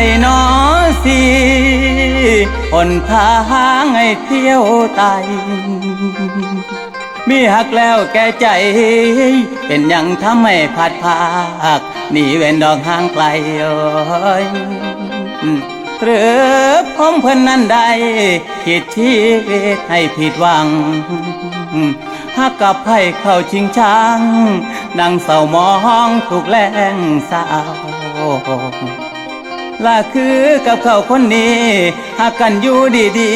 ใดหนอสิหนทางให้เที่ยวไตมีหักแล้วแก่ใจ เป็นหยังทำให้ผัดภาคหนีเว้นดอกห่างไกลอยหรือผมเพิ่นนั้นได้คิดชีวิตให้ผิดหวังหักกับไผ่เข้าชิงช้าง ดังเศร้ามองถูกแรงสาว ล่ะคือกับเขาคนนี้หากกันอยู่ดี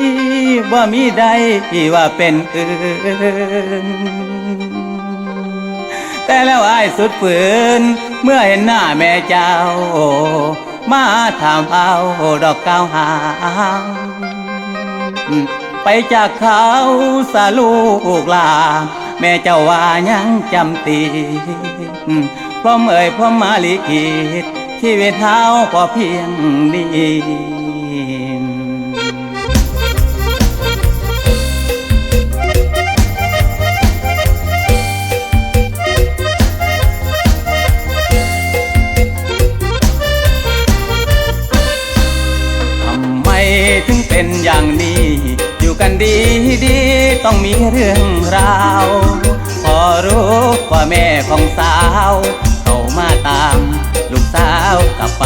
ๆว่ามีใดที่ว่าเป็นอื่นแต่แล้วอายสุดฝืน เมื่อเห็นหน้าแม่เจ้า มาถามเอาดอกก้าวหางไปจากเขาสาลูกลา แม่เจ้าว่ายังจำตีพร้อมเอ่ยพร้อมมาลิขิต ชีวิตเฮาพอเพียงนี้ทำไมถึงเป็นอย่างนี้ อยู่กันดีดีๆต้องมีเรื่องราว พอรู้ว่าแม่ของสาว กลับไป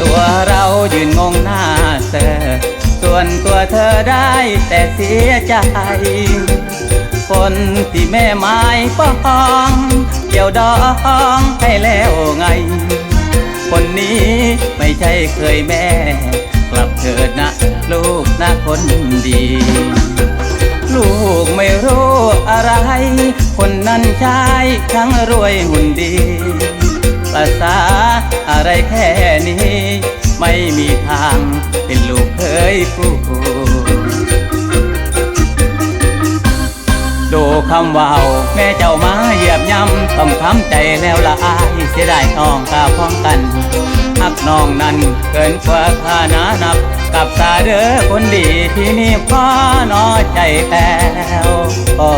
ตัวเรายืนงงหน้าเซอส่วนตัวเธอได้แต่เสียใจ คนที่แม่ไม้ป้องเกี่ยวดองให้แล้วไง คนนี้ไม่ใช่เคยแม่ กลับเถิดนะลูกนะคนดี ลูกไม่รู้อะไร คนนั้นใช้ทั้งรวยหุ่นดีภาษา อะไรแค่นี้ ไม่มีทางเป็นลูกเคยคู่ดูคำว่าวแม่เจ้ามาเหยียบย่ำต้องทำใจแล้วละอายเสียดายน้องกาพร้อมกันหักน้องนั้นเกินกว่าฐานะนับ กับสาเด้อคนดีที่นี่พ่อนอใจแป้วอ่อ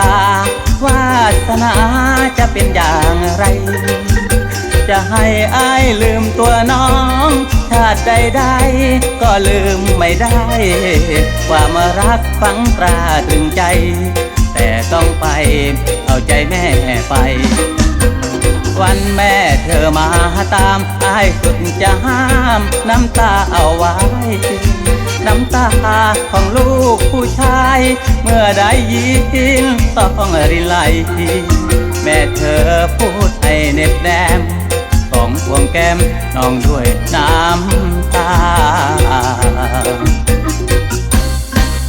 ตาวาสนาจะเป็นอย่างไร จะให้อายลืมตัวน้อง ชาติใดๆก็ลืมไม่ได้ ความรักฝังตราตรึงใจ แต่ต้องไปเอาใจแม่ไปวันแม่เธอมาตามอายสุดจะห้าม น้ำตาเอาไว้ น้ำตาของลูกผู้ชาย เมื่อได้ยินต้องรินไหลแม่เธอพูดให้เน็บแนมของพวงแก้มน้องด้วยน้ำตา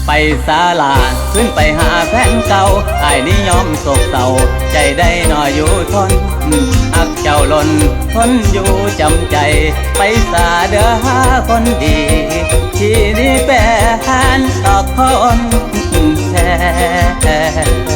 ไปศาลาขึ้นไปหาแฟนเก่าไอ้ายนิยอมโศกเศร้าใจได้หน่อยอยู่ทนหักเจ้าหล่นทนอยู่จำใจ ไปสาเด้อหาคนดี ben akon sen